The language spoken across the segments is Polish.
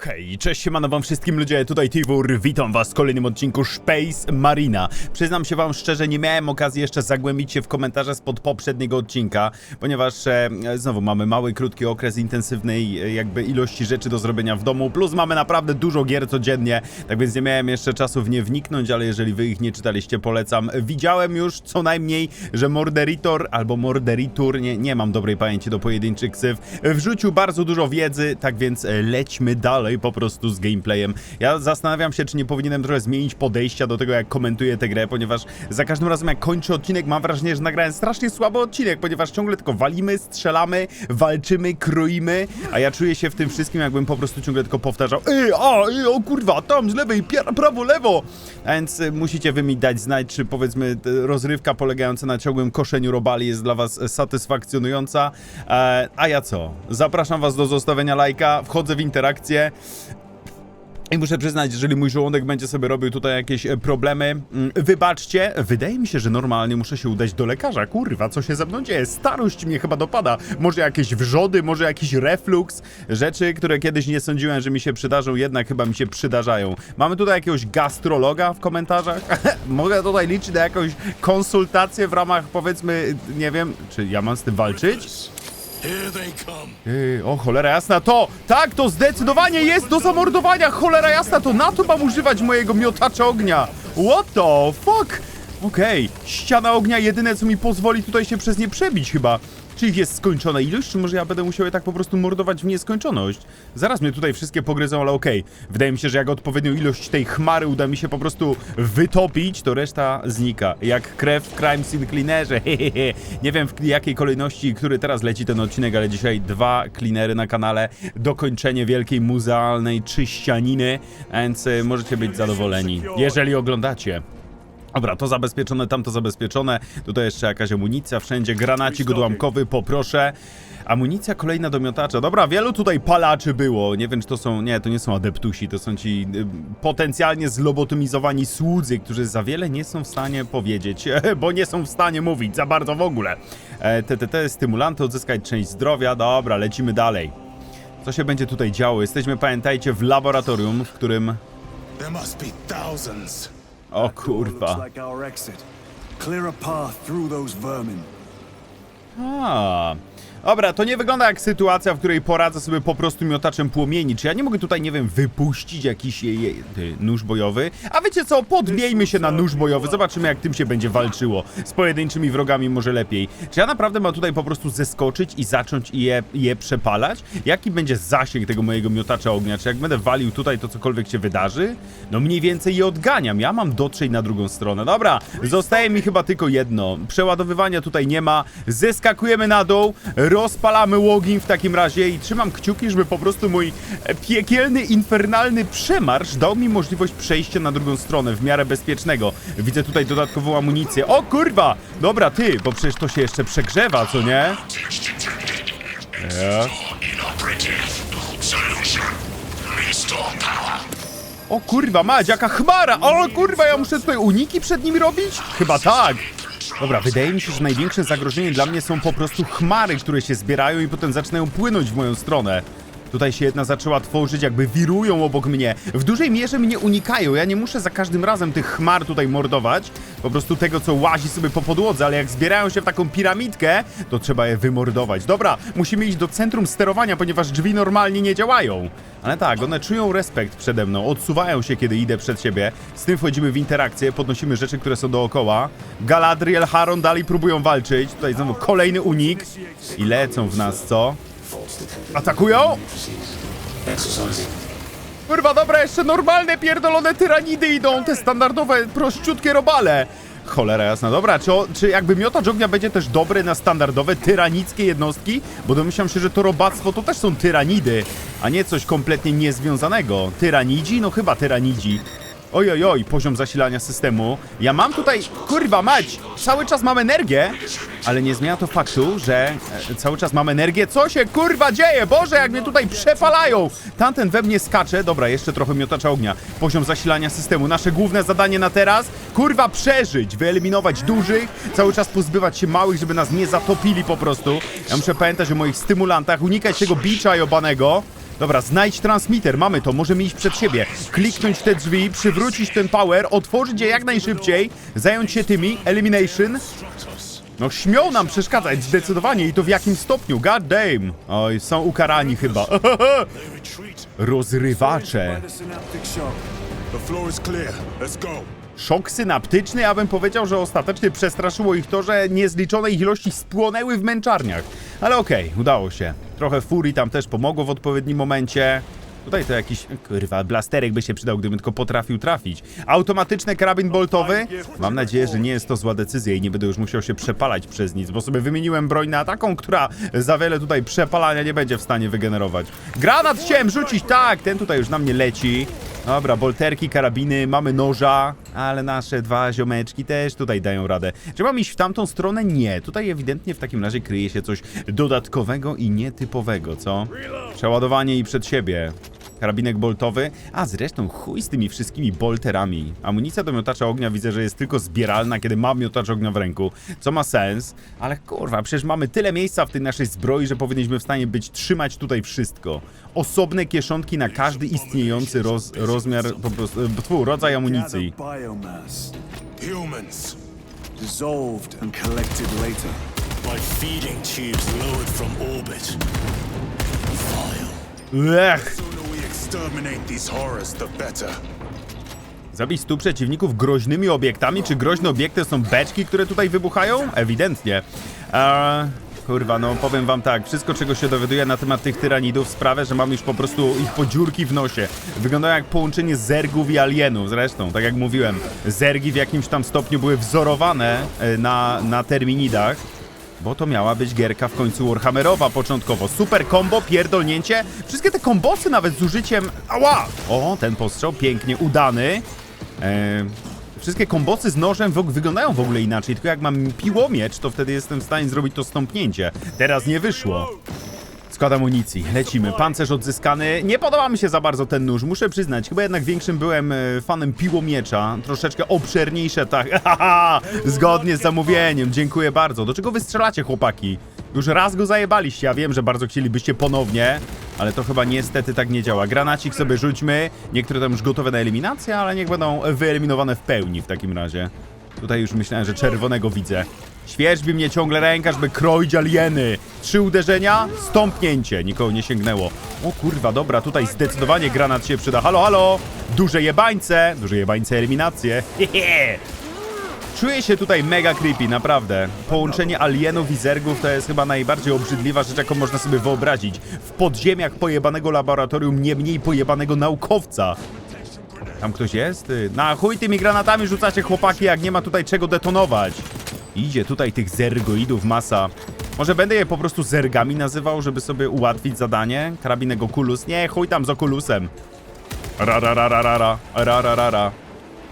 Hej, cześć, siemano wam wszystkim ludzie, tutaj Tivur, witam was w kolejnym odcinku Space Marina. Przyznam się wam szczerze, nie miałem okazji jeszcze zagłębić się w komentarze spod poprzedniego odcinka, ponieważ e, znowu mamy mały, krótki okres intensywnej e, jakby ilości rzeczy do zrobienia w domu, plus mamy naprawdę dużo gier codziennie, tak więc nie miałem jeszcze czasu w nie wniknąć, ale jeżeli wy ich nie czytaliście, polecam. Widziałem już co najmniej, że Morderitor albo Morderitur, nie, nie mam dobrej pamięci do pojedynczych ksyw, wrzucił bardzo dużo wiedzy, tak więc e, lećmy dalej po prostu z gameplayem. Ja zastanawiam się, czy nie powinienem trochę zmienić podejścia do tego, jak komentuję tę grę, ponieważ za każdym razem, jak kończę odcinek, mam wrażenie, że nagrałem strasznie słaby odcinek, ponieważ ciągle tylko walimy, strzelamy, walczymy, kroimy, a ja czuję się w tym wszystkim, jakbym po prostu ciągle tylko powtarzał Ej, a, ej, o kurwa, tam z lewej, pia- prawo, lewo! A więc y, musicie wy mi dać znać, czy powiedzmy rozrywka polegająca na ciągłym koszeniu robali jest dla was satysfakcjonująca. E, a ja co? Zapraszam was do zostawienia lajka, wchodzę w interakcję. I muszę przyznać, jeżeli mój żołądek będzie sobie robił tutaj jakieś e, problemy, mm, wybaczcie, wydaje mi się, że normalnie muszę się udać do lekarza. Kurwa, co się ze mną dzieje? Starość mnie chyba dopada. Może jakieś wrzody, może jakiś reflux. Rzeczy, które kiedyś nie sądziłem, że mi się przydarzą, jednak chyba mi się przydarzają. Mamy tutaj jakiegoś gastrologa w komentarzach? Mogę tutaj liczyć na jakąś konsultację w ramach, powiedzmy, nie wiem, czy ja mam z tym walczyć? O, cholera jasna, to! Tak, to zdecydowanie jest do zamordowania! Cholera jasna, to na to mam używać mojego miotacza ognia! What the fuck? Okej, ściana ognia jedyne, co mi pozwoli tutaj się przez nie przebić chyba. Czy ich jest skończona ilość, czy może ja będę musiał je tak po prostu mordować w nieskończoność? Zaraz mnie tutaj wszystkie pogryzą, ale okej. Wydaje mi się, że jak odpowiednią ilość tej chmary uda mi się po prostu wytopić, to reszta znika. Jak krew w Crime Scene Cleanerze, hehehe. Nie wiem w jakiej kolejności, który teraz leci ten odcinek, ale dzisiaj dwa cleanery na kanale. Dokończenie wielkiej muzealnej czyścianiny, więc y, możecie być zadowoleni, jeżeli oglądacie. Dobra, to zabezpieczone, tamto zabezpieczone. Tutaj jeszcze jakaś amunicja, wszędzie granacik odłamkowy, poproszę. Amunicja kolejna do miotacza. Dobra, wielu tutaj palaczy było. Nie wiem, czy to są. Nie, to nie są adeptusi, to są ci y, potencjalnie zlobotomizowani słudzy, którzy za wiele nie są w stanie powiedzieć, bo nie są w stanie mówić za bardzo w ogóle. E, TTT, stymulanty, odzyskać część zdrowia. Dobra, lecimy dalej. Co się będzie tutaj działo? Jesteśmy, pamiętajcie, w laboratorium, w którym. There must be thousands. O kurwa. Looks like our exit. Clear a Dobra, to nie wygląda jak sytuacja, w której poradzę sobie po prostu miotaczem płomieni. Czy ja nie mogę tutaj, nie wiem, wypuścić jakiś je, je, nóż bojowy? A wiecie co, podmiejmy się na nóż bojowy, zobaczymy jak tym się będzie walczyło. Z pojedynczymi wrogami może lepiej. Czy ja naprawdę mam tutaj po prostu zeskoczyć i zacząć je, je przepalać? Jaki będzie zasięg tego mojego miotacza ognia? Czy jak będę walił tutaj, to cokolwiek się wydarzy? No mniej więcej je odganiam. Ja mam dotrzeć na drugą stronę. Dobra, zostaje mi chyba tylko jedno. Przeładowywania tutaj nie ma. Zeskakujemy na dół, rozpalamy łogin w takim razie i trzymam kciuki, żeby po prostu mój e, piekielny, infernalny przemarsz dał mi możliwość przejścia na drugą stronę w miarę bezpiecznego. Widzę tutaj dodatkową amunicję. O kurwa! Dobra, ty, bo przecież to się jeszcze przegrzewa, co nie? Power. O kurwa, mać, jaka chmara! O kurwa, ja muszę tutaj uniki przed nimi robić? Chyba tak. Dobra, wydaje mi się, że największe zagrożenie dla mnie są po prostu chmary, które się zbierają i potem zaczynają płynąć w moją stronę. Tutaj się jedna zaczęła tworzyć, jakby wirują obok mnie. W dużej mierze mnie unikają. Ja nie muszę za każdym razem tych chmar tutaj mordować. Po prostu tego, co łazi sobie po podłodze, ale jak zbierają się w taką piramidkę, to trzeba je wymordować. Dobra, musimy iść do centrum sterowania, ponieważ drzwi normalnie nie działają. Ale tak, one czują respekt przede mną, odsuwają się, kiedy idę przed siebie. Z tym wchodzimy w interakcję, podnosimy rzeczy, które są dookoła. Galadriel, Haron dalej próbują walczyć. Tutaj znowu kolejny unik. I lecą w nas, co? Atakują? Kurwa, dobra, jeszcze normalne pierdolone tyranidy idą, te standardowe, prościutkie robale. Cholera jasna, dobra, czy, o, czy jakby miotacz ognia będzie też dobry na standardowe, tyranickie jednostki? Bo domyślam się, że to robactwo to też są tyranidy, a nie coś kompletnie niezwiązanego. Tyranidzi? No chyba tyranidzi. Oj, oj, oj, poziom zasilania systemu. Ja mam tutaj, kurwa mać, cały czas mam energię, ale nie zmienia to faktu, że e, cały czas mam energię. Co się kurwa dzieje? Boże, jak mnie tutaj przepalają! Tamten we mnie skacze. Dobra, jeszcze trochę miotacza ognia. Poziom zasilania systemu. Nasze główne zadanie na teraz, kurwa przeżyć, wyeliminować dużych, cały czas pozbywać się małych, żeby nas nie zatopili po prostu. Ja muszę pamiętać o moich stymulantach, unikać tego bicza jobanego. Dobra, znajdź transmitter, mamy to, możemy iść przed siebie. Kliknąć te drzwi, przywrócić ten power, otworzyć je jak najszybciej, zająć się tymi, elimination. No śmią nam przeszkadzać zdecydowanie i to w jakim stopniu, god damn. Oj, są ukarani chyba. Rozrywacze. Szok synaptyczny, ja bym powiedział, że ostatecznie przestraszyło ich to, że niezliczone ich ilości spłonęły w męczarniach. Ale okej, udało się. Trochę furii tam też pomogło w odpowiednim momencie. Tutaj to jakiś, kurwa, blasterek by się przydał, gdybym tylko potrafił trafić. Automatyczny karabin boltowy? Mam nadzieję, że nie jest to zła decyzja i nie będę już musiał się przepalać przez nic, bo sobie wymieniłem broń na taką, która za wiele tutaj przepalania nie będzie w stanie wygenerować. Granat chciałem rzucić, tak, ten tutaj już na mnie leci. Dobra, bolterki, karabiny, mamy noża, ale nasze dwa ziomeczki też tutaj dają radę. Czy mam iść w tamtą stronę? Nie. Tutaj ewidentnie w takim razie kryje się coś dodatkowego i nietypowego, co? Przeładowanie i przed siebie. Karabinek boltowy. A zresztą chuj z tymi wszystkimi bolterami. Amunicja do miotacza ognia widzę, że jest tylko zbieralna, kiedy mam miotacz ognia w ręku. Co ma sens, ale kurwa, przecież mamy tyle miejsca w tej naszej zbroi, że powinniśmy w stanie być trzymać tutaj wszystko. Osobne kieszonki na każdy istniejący roz, rozmiar, po prostu, e, tfu, rodzaj amunicji. Humans. Dissolved and collected later. By feeding tubes lowered from orbit. Ech! Zabić stu przeciwników groźnymi obiektami? Czy groźne obiekty są beczki, które tutaj wybuchają? Ewidentnie. Eee, kurwa, no powiem wam tak, wszystko czego się dowiaduję na temat tych tyranidów sprawia, że mam już po prostu ich podziurki w nosie. Wyglądają jak połączenie zergów i alienów, zresztą, tak jak mówiłem. Zergi w jakimś tam stopniu były wzorowane e, na, na terminidach. Bo to miała być gierka w końcu Warhammerowa początkowo. Super combo, pierdolnięcie. Wszystkie te kombosy nawet z użyciem... Ała! O, ten postrzał pięknie udany. E, wszystkie kombosy z nożem wyglądają w ogóle inaczej, tylko jak mam piłomiecz, to wtedy jestem w stanie zrobić to stąpnięcie. Teraz nie wyszło. Skład amunicji, lecimy. Pancerz odzyskany. Nie podoba mi się za bardzo ten nóż, muszę przyznać. Chyba jednak większym byłem e, fanem piłomiecza. Troszeczkę obszerniejsze, tak. Zgodnie z zamówieniem, dziękuję bardzo. Do czego wy strzelacie, chłopaki? Już raz go zajebaliście, ja wiem, że bardzo chcielibyście ponownie, ale to chyba niestety tak nie działa. Granacik sobie rzućmy. Niektóre tam już gotowe na eliminację, ale niech będą wyeliminowane w pełni w takim razie. Tutaj już myślałem, że czerwonego widzę. Świeżbi mnie ciągle ręka, żeby kroić alieny. Trzy uderzenia, stąpnięcie. Nikogo nie sięgnęło. O kurwa, dobra, tutaj zdecydowanie granat się przyda. Halo, halo! Duże jebańce! Duże jebańce, eliminacje. Hehe! Czuję się tutaj mega creepy, naprawdę. Połączenie alienów i zergów to jest chyba najbardziej obrzydliwa rzecz, jaką można sobie wyobrazić. W podziemiach pojebanego laboratorium nie mniej pojebanego naukowca. Tam ktoś jest? Ty, Na chuj tymi granatami rzucacie chłopaki, jak nie ma tutaj czego detonować. Idzie tutaj tych zergoidów masa. Może będę je po prostu zergami nazywał, żeby sobie ułatwić zadanie? Karabinek Oculus? Nie, chuj tam z Oculusem. Ra ra ra ra ra ra ra ra ra ra.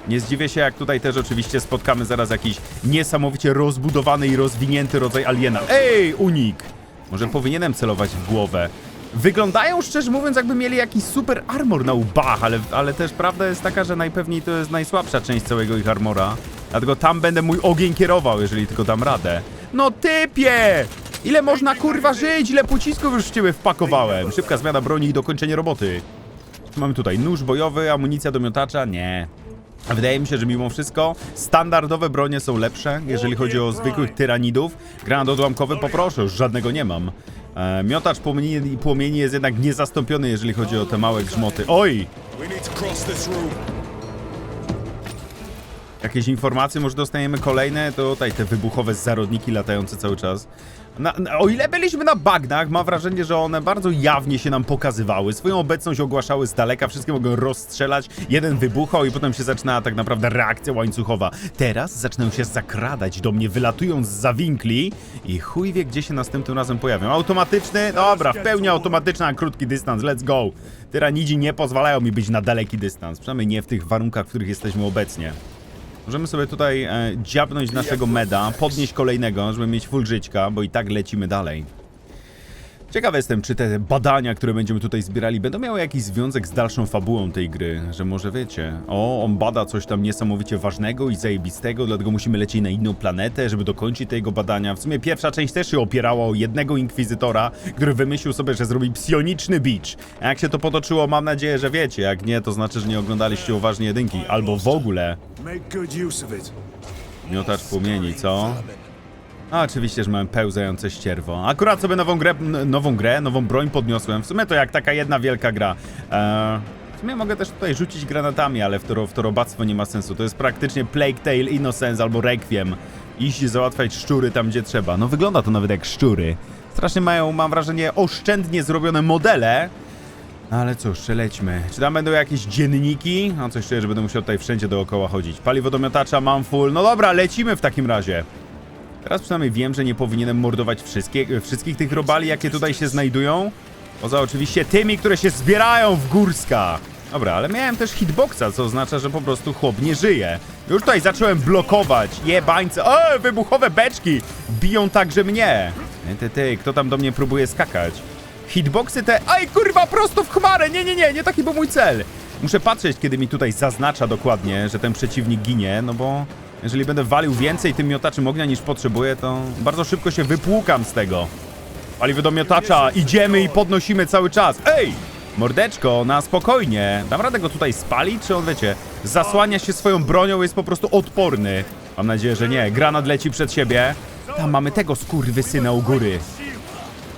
Nie zdziwię się, jak tutaj też oczywiście spotkamy zaraz jakiś niesamowicie rozbudowany i rozwinięty rodzaj aliena. Ej, unik! Może powinienem celować w głowę. Wyglądają, szczerze mówiąc, jakby mieli jakiś super armor na łbach, ale, ale też prawda jest taka, że najpewniej to jest najsłabsza część całego ich armora. Dlatego tam będę mój ogień kierował, jeżeli tylko dam radę. No typie! Ile można kurwa żyć? Ile pocisków już w ciebie wpakowałem? Szybka zmiana broni i dokończenie roboty. Mamy tutaj nóż bojowy, amunicja do miotacza? Nie. Wydaje mi się, że mimo wszystko standardowe bronie są lepsze, jeżeli chodzi o zwykłych tyranidów. Granat odłamkowy poproszę, już żadnego nie mam. E, miotacz płomieni, płomieni jest jednak niezastąpiony, jeżeli chodzi o te małe grzmoty. Oj! Jakieś informacje może dostaniemy kolejne? To tutaj te wybuchowe zarodniki latające cały czas. Na, na, o ile byliśmy na bagnach, mam wrażenie, że one bardzo jawnie się nam pokazywały. Swoją obecność ogłaszały z daleka, wszystkie mogą rozstrzelać. Jeden wybuchał i potem się zaczyna tak naprawdę reakcja łańcuchowa. Teraz zaczynają się zakradać do mnie, wylatując z zawinkli i chuj wie, gdzie się następnym razem pojawią. Automatyczny? Dobra, w pełni automatyczny na krótki dystans, let's go. Tyranidzi nie pozwalają mi być na daleki dystans, przynajmniej nie w tych warunkach, w których jesteśmy obecnie. Możemy sobie tutaj e, dziabnąć naszego meda, podnieść kolejnego, żeby mieć full żyćka, bo i tak lecimy dalej. Ciekawy jestem, czy te badania, które będziemy tutaj zbierali, będą miały jakiś związek z dalszą fabułą tej gry, że może wiecie, o, on bada coś tam niesamowicie ważnego i zajebistego, dlatego musimy lecieć na inną planetę, żeby dokończyć tego badania. W sumie pierwsza część też się opierała o jednego inkwizytora, który wymyślił sobie, że zrobi psioniczny beach. A jak się to potoczyło, mam nadzieję, że wiecie, jak nie, to znaczy, że nie oglądaliście uważnie jedynki, albo w ogóle. Miotacz płomieni, co? A oczywiście, że mamy pełzające ścierwo. Akurat sobie nową grę, nową grę, nową broń podniosłem. W sumie to jak taka jedna wielka gra. Eee, w sumie mogę też tutaj rzucić granatami, ale w to, robactwo nie ma sensu. To jest praktycznie Plague Tale, Innocence albo Requiem. Iść i załatwiać szczury tam, gdzie trzeba. No wygląda to nawet jak szczury. Strasznie mają, mam wrażenie, oszczędnie zrobione modele. No ale cóż, przelećmy. Czy tam będą jakieś dzienniki? No coś czuję, że będę musiał tutaj wszędzie dookoła chodzić. Paliwo do miotacza mam full. No dobra, lecimy w takim razie. Teraz przynajmniej wiem, że nie powinienem mordować wszystkie, wszystkich tych robali, jakie tutaj się znajdują. Poza oczywiście tymi, które się zbierają w górska. Dobra, ale miałem też hitboxa, co oznacza, że po prostu chłop nie żyje. Już tutaj zacząłem blokować. Jebańce. O, wybuchowe beczki! Biją także mnie. Ty, ty, kto tam do mnie próbuje skakać? Hitboxy te... Aj, kurwa, prosto w chmarę! Nie, nie, nie, nie taki był mój cel. Muszę patrzeć, kiedy mi tutaj zaznacza dokładnie, że ten przeciwnik ginie, no bo jeżeli będę walił więcej tym miotaczem ognia niż potrzebuję, to bardzo szybko się wypłukam z tego. Paliwo do miotacza, idziemy i podnosimy cały czas. Ej! Mordeczko, na spokojnie. Dam radę go tutaj spalić, czy on, wiecie, zasłania się swoją bronią, jest po prostu odporny. Mam nadzieję, że nie. Granat leci przed siebie. Tam mamy tego skurwysyna u góry.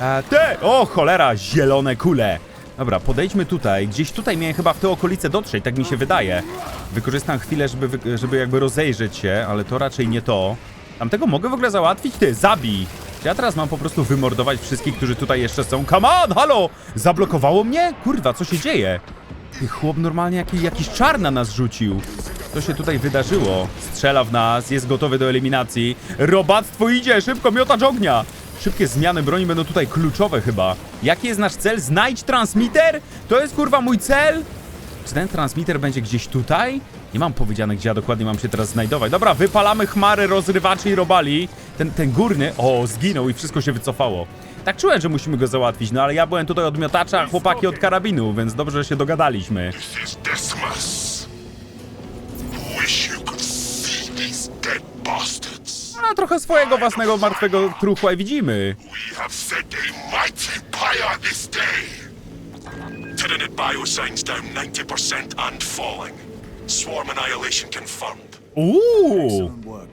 A te! O, cholera, zielone kule. Dobra, podejdźmy tutaj. Gdzieś tutaj miałem chyba w te okolice dotrzeć, tak mi się wydaje. Wykorzystam chwilę, żeby, żeby jakby rozejrzeć się, ale to raczej nie to. Tamtego mogę w ogóle załatwić? Ty, zabij! Ja teraz mam po prostu wymordować wszystkich, którzy tutaj jeszcze są. Come on, halo! Zablokowało mnie? Kurwa, co się dzieje? Ty chłop normalnie jakiś, jakiś czar na nas rzucił. Co się tutaj wydarzyło? Strzela w nas, jest gotowy do eliminacji. Robactwo idzie, szybko, miotacz ognia! Szybkie zmiany broni będą tutaj kluczowe chyba. Jaki jest nasz cel? Znajdź transmitter? To jest kurwa mój cel? Czy ten transmitter będzie gdzieś tutaj? Nie mam powiedziane, gdzie ja dokładnie mam się teraz znajdować. Dobra, wypalamy chmary rozrywaczy i robali. Ten, ten górny, o, zginął i wszystko się wycofało. Tak czułem, że musimy go załatwić, no ale ja byłem tutaj od miotacza, a chłopaki od karabinu, więc dobrze, że się dogadaliśmy. This is. A trochę swojego własnego martwego truchła widzimy. We have set a mighty pyre this day. Tyranid biosigns down 90% and falling. Swarm annihilation confirmed. Uuu! Excellent work.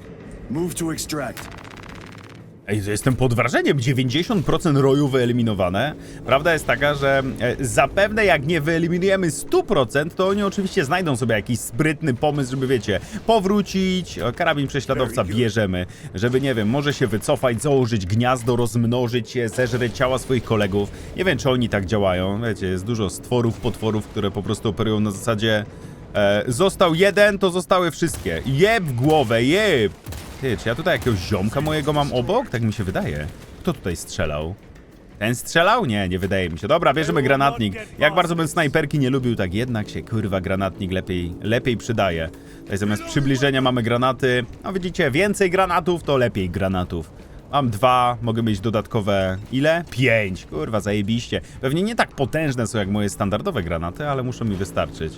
Move to extract. Ej, jestem pod wrażeniem. 90% roju wyeliminowane. Prawda jest taka, że e, zapewne jak nie wyeliminujemy 100%, to oni oczywiście znajdą sobie jakiś sprytny pomysł, żeby wiecie, powrócić. Karabin prześladowca bierzemy, żeby nie wiem, może się wycofać, założyć gniazdo, rozmnożyć się, zeżreć ciała swoich kolegów. Nie wiem, czy oni tak działają. Wiecie, jest dużo stworów, potworów, które po prostu operują na zasadzie e, został jeden, to zostały wszystkie. Jeb w głowę, jeb! Ty, czy ja tutaj jakiegoś ziomka mojego mam obok? Tak mi się wydaje. Kto tutaj strzelał? Ten strzelał? Nie, nie wydaje mi się. Dobra, bierzemy granatnik. Jak bardzo bym snajperki nie lubił, tak jednak się, kurwa, granatnik lepiej, lepiej przydaje. Tutaj zamiast przybliżenia mamy granaty. No widzicie, więcej granatów to lepiej granatów. Mam dwa, mogę mieć dodatkowe... Ile? Pięć. Kurwa, zajebiście. Pewnie nie tak potężne są jak moje standardowe granaty, ale muszą mi wystarczyć.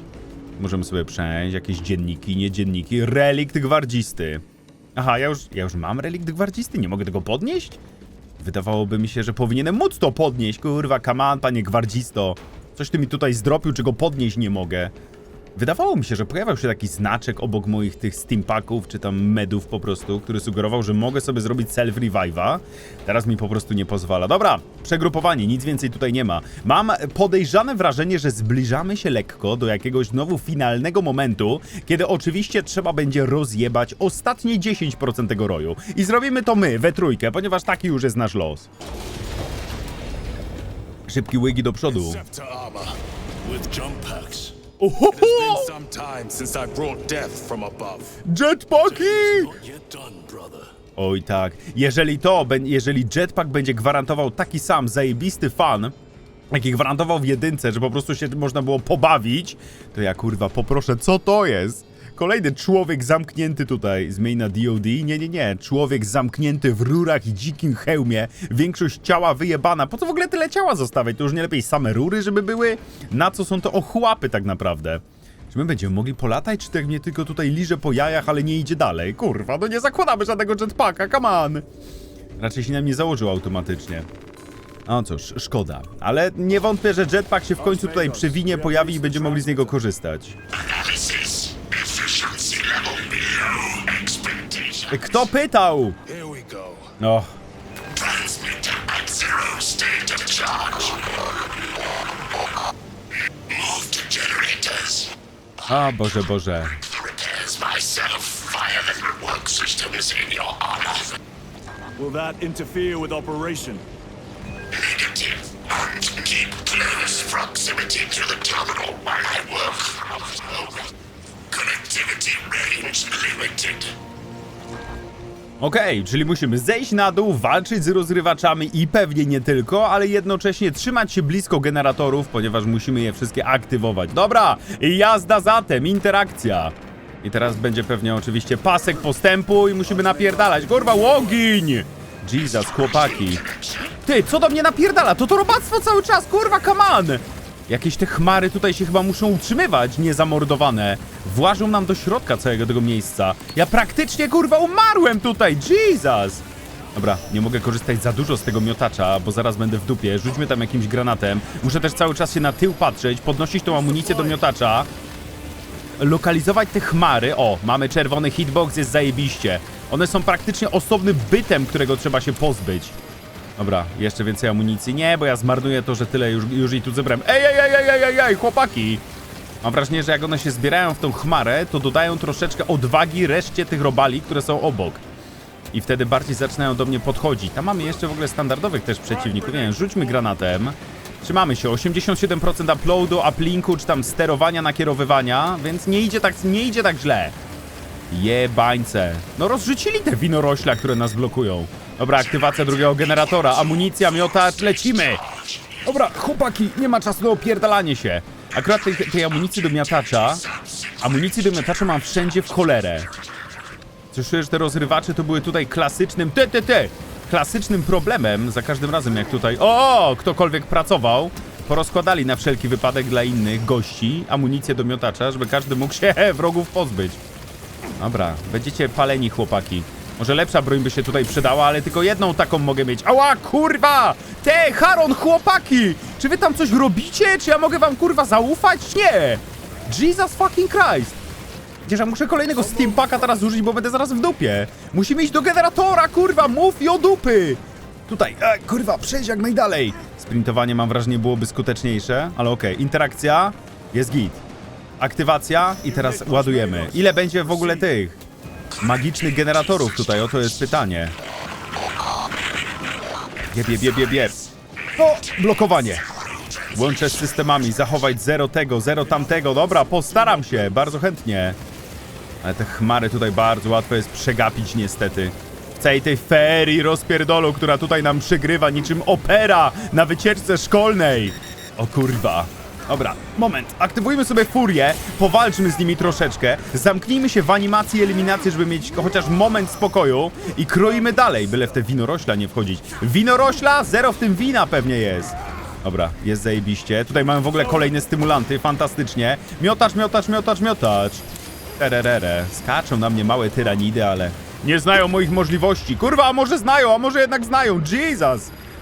Możemy sobie przejść, jakieś dzienniki, nie dzienniki. Relikt gwardzisty. Aha, ja już, ja już mam relikt gwardzisty, nie mogę tego podnieść? Wydawałoby mi się, że powinienem móc to podnieść, kurwa, kaman, panie gwardzisto. Coś ty mi tutaj zdropił, czego podnieść nie mogę. Wydawało mi się, że pojawiał się taki znaczek obok moich tych steampaków, czy tam medów po prostu, który sugerował, że mogę sobie zrobić self-revive'a. Teraz mi po prostu nie pozwala. Dobra, przegrupowanie, nic więcej tutaj nie ma. Mam podejrzane wrażenie, że zbliżamy się lekko do jakiegoś znowu finalnego momentu, kiedy oczywiście trzeba będzie rozjebać ostatnie 10% tego roju. I zrobimy to my, we trójkę, ponieważ taki już jest nasz los. Szybki łygi do przodu. Scepter some time since I brought death from above. Jetpacki! Not yet done, brother. Oj tak, jeżeli to, jeżeli jetpack będzie gwarantował taki sam zajebisty fan, jaki gwarantował w jedynce, że po prostu się można było pobawić, to ja kurwa poproszę, co to jest? Kolejny człowiek zamknięty tutaj. Zmień na DOD? Nie, nie, nie. Człowiek zamknięty w rurach i dzikim hełmie. Większość ciała wyjebana. Po co w ogóle tyle ciała zostawiać? To już nie lepiej same rury, żeby były? Na co są to ochłapy tak naprawdę? Czy my będziemy mogli polatać, czy tak mnie tylko tutaj liże po jajach, ale nie idzie dalej? Kurwa, no nie zakładamy żadnego jetpacka, come on! Raczej się nam nie założył automatycznie. No cóż, szkoda. Ale nie wątpię, że jetpack się w końcu tutaj przywinie, pojawi i będziemy mogli z niego korzystać. Kto pytał? No, in your honor. Will that interfere with operation? Negative. And keep close proximity to the terminal while I work. Connectivity range limited. Okej, czyli musimy zejść na dół, walczyć z rozrywaczami i pewnie nie tylko, ale jednocześnie trzymać się blisko generatorów, ponieważ musimy je wszystkie aktywować. Dobra, jazda zatem, interakcja. I teraz będzie pewnie oczywiście pasek postępu i musimy napierdalać. Kurwa, łogiń! Jesus, chłopaki. Ty, co do mnie napierdala? To to robactwo cały czas, kurwa, come on! Jakieś te chmary tutaj się chyba muszą utrzymywać, niezamordowane. Włażą nam do środka całego tego miejsca. Ja praktycznie, kurwa, umarłem tutaj, Jesus! Dobra, nie mogę korzystać za dużo z tego miotacza, bo zaraz będę w dupie. Rzućmy tam jakimś granatem. Muszę też cały czas się na tył patrzeć, podnosić tą amunicję do miotacza. Lokalizować te chmary. O, mamy czerwony hitbox, jest zajebiście. One są praktycznie osobnym bytem, którego trzeba się pozbyć. Dobra, jeszcze więcej amunicji. Nie, bo ja zmarnuję to, że tyle już, już i tu zebrałem. Ej, ej, ej, ej, ej, ej, chłopaki! Mam wrażenie, że jak one się zbierają w tą chmarę, to dodają troszeczkę odwagi reszcie tych robali, które są obok. I wtedy bardziej zaczynają do mnie podchodzić. Tam mamy jeszcze w ogóle standardowych też przeciwników. Nie wiem, rzućmy granatem. Trzymamy się, 87% uploadu, uplinku, czy tam sterowania, nakierowywania, więc nie idzie tak, nie idzie tak źle. Jebańce. No rozrzucili te winorośla, które nas blokują. Dobra, aktywacja drugiego generatora, amunicja, miotacz, lecimy! Dobra, chłopaki, nie ma czasu na opierdalanie się. Akurat tej, tej amunicji do miotacza, amunicji do miotacza mam wszędzie w cholerę. Czuję, że te rozrywacze to były tutaj klasycznym, te, te, te, klasycznym problemem za każdym razem jak tutaj, o, ktokolwiek pracował, porozkładali na wszelki wypadek dla innych gości amunicję do miotacza, żeby każdy mógł się wrogów pozbyć. Dobra, będziecie paleni chłopaki. Może lepsza broń by się tutaj przydała, ale tylko jedną taką mogę mieć. Ała, kurwa! Te, Haron, chłopaki! Czy wy tam coś robicie? Czy ja mogę wam, kurwa, zaufać? Nie! Jesus fucking Christ! Przecież ja muszę kolejnego steampaka teraz użyć, bo będę zaraz w dupie. Musimy iść do generatora, kurwa, mów i o dupy! Tutaj, e, kurwa, przejść jak najdalej. Sprintowanie mam wrażenie byłoby skuteczniejsze, ale okej, interakcja, jest git. Aktywacja i teraz ładujemy. Ile będzie w ogóle tych magicznych generatorów tutaj? Oto jest pytanie. Jeb, jeb, jeb, jeb. O, blokowanie. Łączę z systemami, zachować zero tego, zero tamtego. Dobra, postaram się, bardzo chętnie. Ale te chmary tutaj bardzo łatwo jest przegapić niestety. W całej tej ferii rozpierdolu, która tutaj nam przygrywa niczym opera na wycieczce szkolnej. O kurwa. Dobra, moment. Aktywujmy sobie furię, powalczmy z nimi troszeczkę, zamknijmy się w animacji eliminacji, żeby mieć chociaż moment spokoju i kroimy dalej, byle w te winorośla nie wchodzić. Winorośla? Zero w tym wina pewnie jest. Dobra, jest zajebiście. Tutaj mamy w ogóle kolejne stymulanty, fantastycznie. Miotacz, miotacz, miotacz, miotacz. Tererere. Skaczą na mnie małe tyranidy, ale nie znają moich możliwości. Kurwa, a może znają, a może jednak znają. Jesus!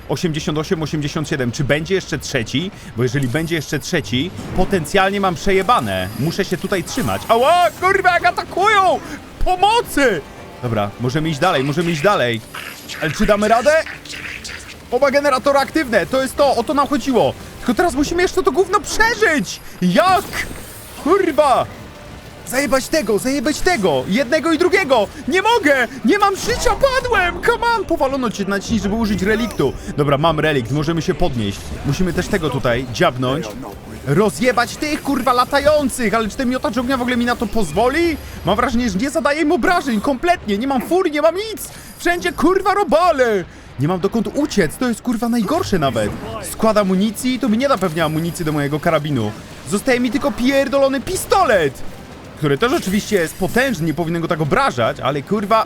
88, 87. Czy będzie jeszcze trzeci? Bo jeżeli będzie jeszcze trzeci, potencjalnie mam przejebane. Muszę się tutaj trzymać. Ała, kurwa, jak atakują! Pomocy! Dobra, możemy iść dalej, możemy iść dalej. Ale czy damy radę? Oba generatory aktywne, to jest to, o to nam chodziło. Tylko teraz musimy jeszcze to gówno przeżyć! Jak? Kurwa! Zajebać tego, zajebać tego! Jednego i drugiego! Nie mogę! Nie mam życia, padłem! Come on! Powalono cię naciśnij, żeby użyć reliktu. Dobra, mam relikt, możemy się podnieść. Musimy też tego tutaj dziabnąć. Rozjebać tych, kurwa, latających! Ale czy ten miotacz ognia w ogóle mi na to pozwoli? Mam wrażenie, że nie zadaje im obrażeń, kompletnie. Nie mam furii, nie mam nic! Wszędzie, kurwa, robale! Nie mam dokąd uciec, to jest kurwa najgorsze nawet. Skład amunicji, to mi nie da pewnie amunicji do mojego karabinu. Zostaje mi tylko pierdolony pistolet! Który też oczywiście jest potężny, nie powinien go tak obrażać, ale kurwa...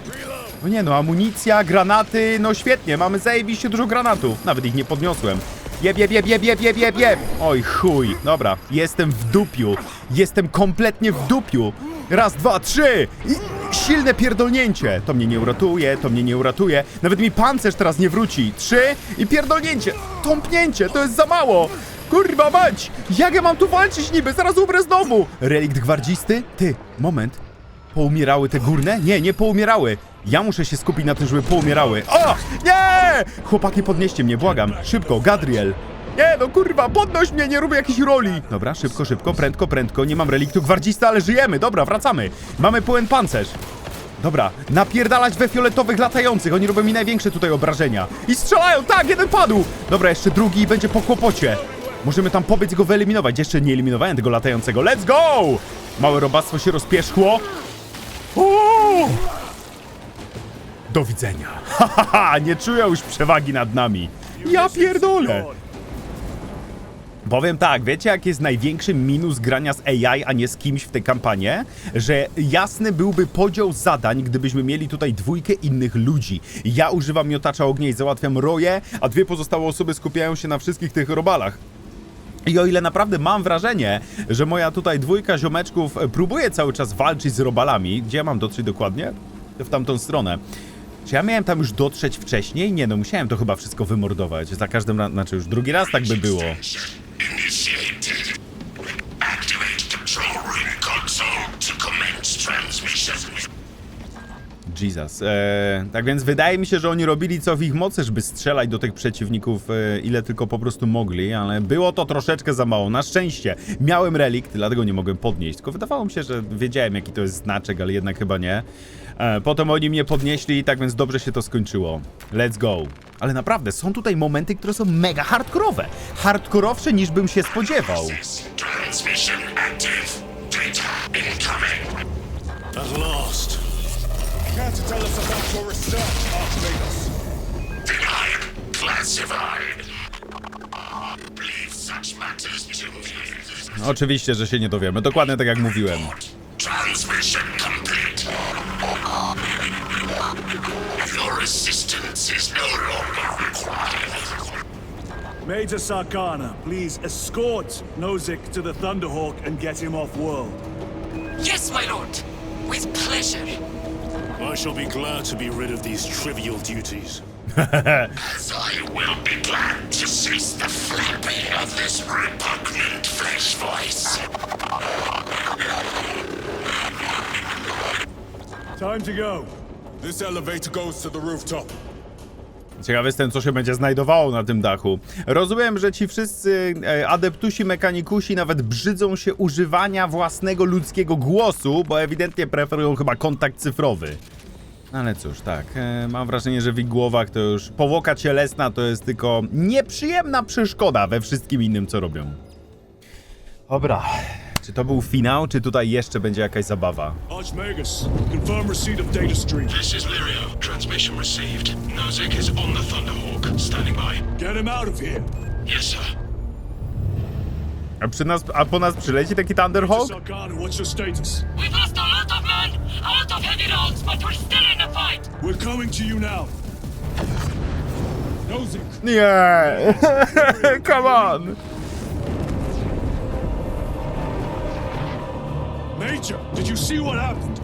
No nie no, amunicja, granaty, no świetnie, mamy zajebiście dużo granatów. Nawet ich nie podniosłem. Jeb, jeb, jeb, jeb, jeb, jeb, jeb, jeb. Oj chuj, dobra, jestem w dupiu. Jestem kompletnie w dupiu. Raz, dwa, trzy i silne pierdolnięcie. To mnie nie uratuje, to mnie nie uratuje. Nawet mi pancerz teraz nie wróci. Trzy i pierdolnięcie. Tąpnięcie, to jest za mało. Kurwa mać! Jak ja mam tu walczyć niby? Zaraz umrę znowu! Relikt gwardzisty? Ty, moment. Poumierały te górne? Nie, nie poumierały. Ja muszę się skupić na tym, żeby poumierały. O! Nie! Chłopaki, podnieście mnie, błagam. Szybko, Gadriel. Nie, no kurwa, podnoś mnie, nie robię jakiejś roli. Dobra, szybko, szybko, prędko, prędko. Nie mam reliktu gwardzista, ale żyjemy. Dobra, wracamy. Mamy pełen pancerz. Dobra, napierdalać we fioletowych latających. Oni robią mi największe tutaj obrażenia. I strzelają, tak, jeden padł. Dobra, jeszcze drugi i będzie po kłopocie. Możemy tam pobiec i go wyeliminować. Jeszcze nie eliminowałem tego latającego. Let's go! Małe robactwo się rozpierzchło. Uuu! Do widzenia. Hahaha, nie czują już przewagi nad nami. Ja pierdolę. Powiem tak, wiecie jaki jest największy minus grania z AI, a nie z kimś w tej kampanii? Że jasny byłby podział zadań, gdybyśmy mieli tutaj dwójkę innych ludzi. Ja używam miotacza ognia i załatwiam roje, a dwie pozostałe osoby skupiają się na wszystkich tych robalach. I o ile naprawdę mam wrażenie, że moja tutaj dwójka ziomeczków próbuje cały czas walczyć z robalami, gdzie ja mam dotrzeć dokładnie? W tamtą stronę. Czy ja miałem tam już dotrzeć wcześniej? Nie no, musiałem to chyba wszystko wymordować. Za każdym razem, znaczy już drugi raz tak by było. Control console to commence transmission. Jesus. Eee, tak więc wydaje mi się, że oni robili co w ich mocy, żeby strzelać do tych przeciwników, e, ile tylko po prostu mogli, ale było to troszeczkę za mało. Na szczęście miałem relikt, dlatego nie mogłem podnieść. Tylko wydawało mi się, że wiedziałem, jaki to jest znaczek, ale jednak chyba nie. E, potem oni mnie podnieśli, tak więc dobrze się to skończyło. Let's go. Ale naprawdę, są tutaj momenty, które są mega hardkorowe. Hardkorowsze niż bym się spodziewał. Transmission active. Data incoming. At last. Care to tell us about your research, Archmagus? Denied. Classified. Leave such matters to me. Oczywiście, że się nie dowiemy. Dokładnie tak jak mówiłem. Transmission complete. Your assistance is no longer required. Major Sarkana, please escort Nozick to the Thunderhawk and get him off world. Yes, my lord. With pleasure. I shall be glad to be rid of these trivial duties. As I will be glad to cease the flapping of this repugnant flesh voice. Time to go. This elevator goes to the rooftop. Ciekawy jestem, co się będzie znajdowało na tym dachu. Rozumiem, że ci wszyscy e, adeptusi, mechanikusi nawet brzydzą się używania własnego ludzkiego głosu, bo ewidentnie preferują chyba kontakt cyfrowy. Ale cóż, tak, e, mam wrażenie, że w ich głowach to już powłoka cielesna to jest tylko nieprzyjemna przeszkoda we wszystkim innym, co robią. Dobra, czy to był finał, czy tutaj jeszcze będzie jakaś zabawa? Archmagus, confirm receipt of data stream. This is Lirio. Transmission received. Nozick is on the Thunderhawk. Standing by. Get him out of here. Yes, sir. A, przy nas, a po nas przyleci taki Thunderhawk? Sarkana, what's your status? We've lost a lot of men, a lot of heavy rounds, but we're still in the fight. We're coming to you now. Nozick, Nie! Come on! Major, did you see what happened?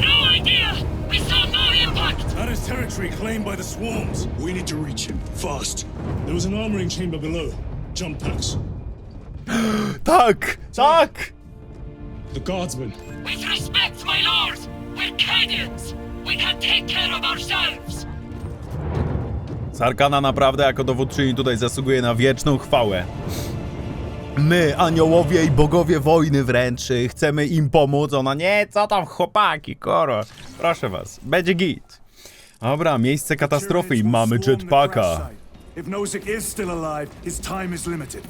No idea. We saw no impact. That is territory claimed by the swarms. We need to reach him, fast. There was an armoring chamber below. Jump packs. Tak! Tak! The guardsmen. With respect, my lord, we're Cadians. We can take care of ourselves. Sarkana naprawdę jako dowódczyni tutaj zasługuje na wieczną chwałę. My, aniołowie i bogowie wojny wręcz, chcemy im pomóc. Ona, nie, co tam chłopaki, koro. Proszę was, będzie git. Dobra, miejsce katastrofy i mamy jetpacka. If Nozick is still alive, his time is limited.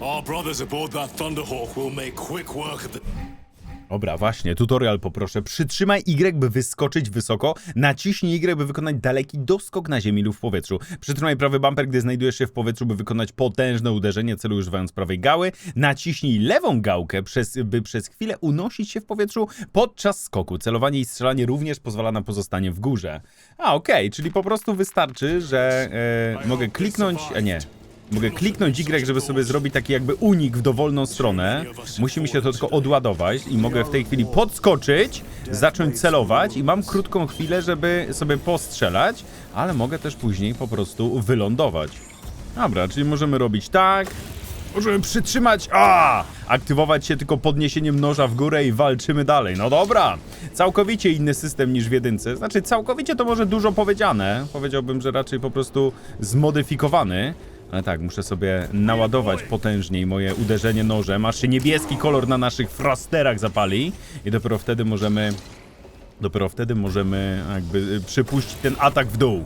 Our brothers aboard that Thunderhawk will make quick work of the. Dobra, właśnie, tutorial poproszę. Przytrzymaj Y, by wyskoczyć wysoko, naciśnij Y, by wykonać daleki doskok na ziemi lub w powietrzu. Przytrzymaj prawy bumper, gdy znajdujesz się w powietrzu, by wykonać potężne uderzenie, celu używając prawej gały. Naciśnij lewą gałkę, przez, by przez chwilę unosić się w powietrzu podczas skoku. Celowanie i strzelanie również pozwala na pozostanie w górze. A, okej, czyli po prostu wystarczy, że e, mogę kliknąć... A nie, Mogę kliknąć Y, żeby sobie zrobić taki jakby unik w dowolną stronę. Musi mi się to tylko odładować i mogę w tej chwili podskoczyć, zacząć celować i mam krótką chwilę, żeby sobie postrzelać, ale mogę też później po prostu wylądować. Dobra, czyli możemy robić tak. Możemy przytrzymać. A! Aktywować się tylko podniesieniem noża w górę i walczymy dalej. No dobra. Całkowicie inny system niż w jedynce. Znaczy, całkowicie to może dużo powiedziane. Powiedziałbym, że raczej po prostu zmodyfikowany. Ale tak, muszę sobie naładować potężniej moje uderzenie nożem, aż się niebieski kolor na naszych frosterach zapali i dopiero wtedy możemy dopiero wtedy możemy jakby y, przypuścić ten atak w dół.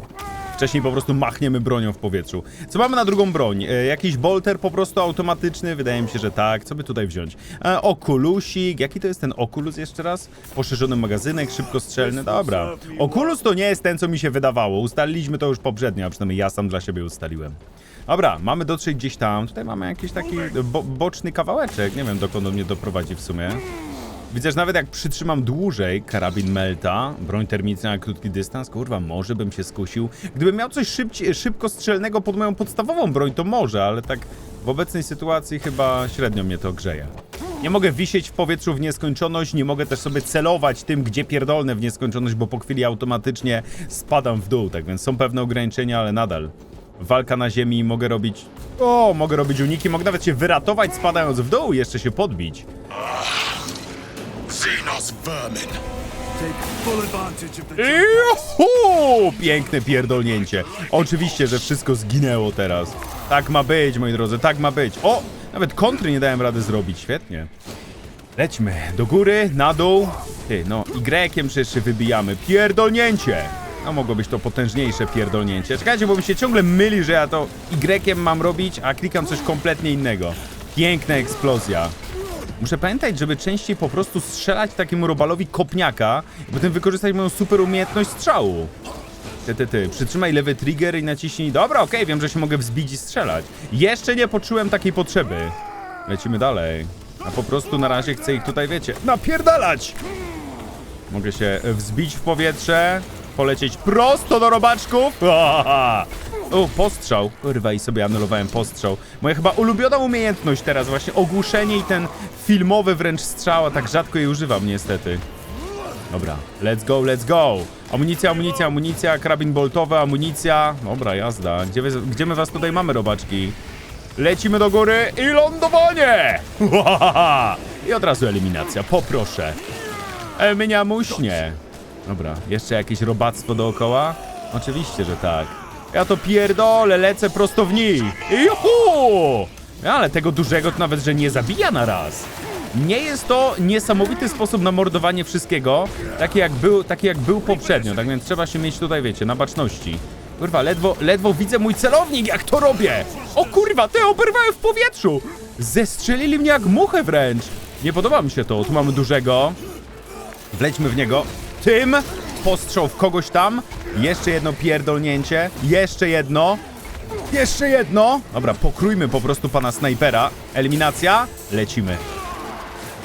Wcześniej po prostu machniemy bronią w powietrzu. Co mamy na drugą broń? E, jakiś bolter po prostu automatyczny? Wydaje mi się, że tak. Co by tutaj wziąć? E, okulusik. Jaki to jest ten okulus jeszcze raz? Poszerzony magazynek, szybkostrzelny. Dobra. Okulus to nie jest ten, co mi się wydawało. Ustaliliśmy to już poprzednio, a przynajmniej ja sam dla siebie ustaliłem. Dobra, mamy dotrzeć gdzieś tam. Tutaj mamy jakiś taki bo boczny kawałeczek. Nie wiem, dokąd on mnie doprowadzi w sumie. Widzę, że nawet jak przytrzymam dłużej karabin Melta, broń termiczna na krótki dystans, kurwa, może bym się skusił. Gdybym miał coś szybci- szybkostrzelnego pod moją podstawową broń, to może, ale tak w obecnej sytuacji chyba średnio mnie to grzeje. Nie mogę wisieć w powietrzu w nieskończoność, nie mogę też sobie celować tym, gdzie pierdolne w nieskończoność, bo po chwili automatycznie spadam w dół, tak więc są pewne ograniczenia, ale nadal. Walka na ziemi, mogę robić... O, mogę robić uniki, mogę nawet się wyratować spadając w dół i jeszcze się podbić. Vermin. Juhu! Piękne pierdolnięcie. Oczywiście, że wszystko zginęło teraz. Tak ma być, moi drodzy, tak ma być. O! Nawet kontry nie dałem rady zrobić, świetnie. Lećmy do góry, na dół. Ty, no, Y-iem przecież się wybijamy. Pierdolnięcie! No, mogło być to potężniejsze pierdolnięcie. Czekajcie, bo mi się ciągle myli, że ja to Y-iem mam robić, a klikam coś kompletnie innego. Piękna eksplozja. Muszę pamiętać, żeby częściej po prostu strzelać takiemu robalowi kopniaka i potem wykorzystać moją super umiejętność strzału. Ty, ty, ty, przytrzymaj lewy trigger i naciśnij... Dobra, okej, wiem, że się mogę wzbić i strzelać. Jeszcze nie poczułem takiej potrzeby. Lecimy dalej. A po prostu na razie chcę ich tutaj, wiecie, napierdalać! Mogę się wzbić w powietrze, polecieć prosto do robaczków. O, postrzał. Kurwa, i sobie anulowałem postrzał. Moja chyba ulubiona umiejętność teraz, właśnie ogłuszenie i ten filmowy wręcz strzał, a tak rzadko jej używam niestety. Dobra, let's go, let's go. Amunicja, amunicja, amunicja, karabin boltowy, amunicja. Dobra, jazda. Gdzie, wy, gdzie my was tutaj mamy, robaczki? Lecimy do góry i lądowanie! I od razu eliminacja, poproszę. E, mnie muśnie. Dobra, jeszcze jakieś robactwo dookoła? Oczywiście, że tak. Ja to pierdolę, lecę prosto w nich. Juhu! Ale tego dużego to nawet, że nie zabija na raz. Nie jest to niesamowity sposób na mordowanie wszystkiego, taki jak był, taki jak był poprzednio, tak więc trzeba się mieć tutaj, wiecie, na baczności. Kurwa, ledwo, ledwo widzę mój celownik, jak to robię! O kurwa, ty oberwałem w powietrzu! Zestrzelili mnie jak muchę wręcz! Nie podoba mi się to, tu mamy dużego. Wlećmy w niego. Tym postrzał w kogoś tam. Jeszcze jedno pierdolnięcie. Jeszcze jedno. Jeszcze jedno. Dobra, pokrójmy po prostu pana snajpera. Eliminacja. Lecimy.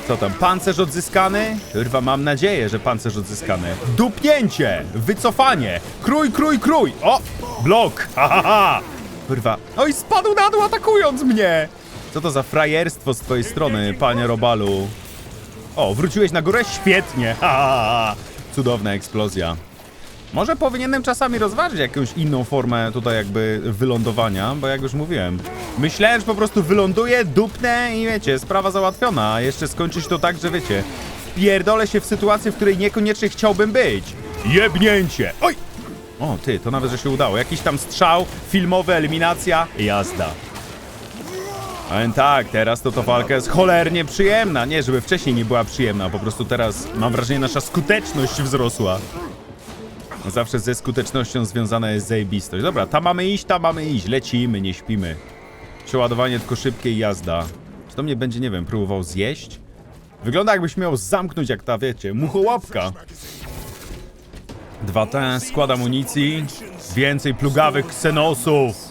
Co tam? Pancerz odzyskany? Kurwa, mam nadzieję, że pancerz odzyskany. Dupnięcie! Wycofanie! Krój, krój, krój! O! Blok! Ha, ha, ha! Kurwa. No i spadł na dół atakując mnie! Co to za frajerstwo z twojej strony, panie Robalu? O, wróciłeś na górę? Świetnie! Ha, ha, ha. Cudowna eksplozja. Może powinienem czasami rozważyć jakąś inną formę tutaj jakby wylądowania, bo jak już mówiłem, myślałem, że po prostu wyląduję, dupnę i wiecie, sprawa załatwiona, a jeszcze skończyć to tak, że wiecie, pierdolę się w sytuacji, w której niekoniecznie chciałbym być. Jebnięcie! Oj! O, ty, to nawet, że się udało. Jakiś tam strzał, filmowy, eliminacja, jazda. Tak, teraz to ta walka jest cholernie przyjemna. Nie, żeby wcześniej nie była przyjemna, po prostu teraz mam wrażenie, nasza skuteczność wzrosła. Zawsze ze skutecznością związana jest zajebistość. Dobra, tam mamy iść, tam mamy iść. Lecimy, nie śpimy. Przeładowanie tylko szybkie i jazda. Czy to mnie będzie, nie wiem, próbował zjeść? Wygląda jakbyś miał zamknąć jak ta, wiecie, muchołapka. Dwa T, skład amunicji, więcej plugawych ksenosów.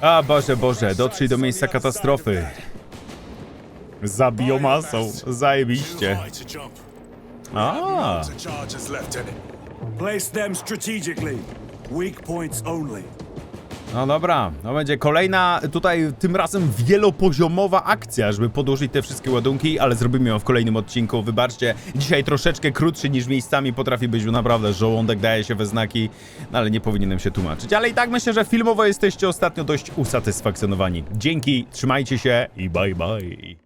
A Boże, Boże, dotrzyj do miejsca katastrofy. Za biomasą, zajebiście. A. Place them strategically. Weak points only. No dobra, no będzie kolejna tutaj tym razem wielopoziomowa akcja, żeby podłożyć te wszystkie ładunki, ale zrobimy ją w kolejnym odcinku. Wybaczcie, dzisiaj troszeczkę krótszy niż miejscami potrafi być, bo naprawdę żołądek daje się we znaki, no ale nie powinienem się tłumaczyć. Ale i tak myślę, że filmowo jesteście ostatnio dość usatysfakcjonowani. Dzięki, trzymajcie się i bye bye.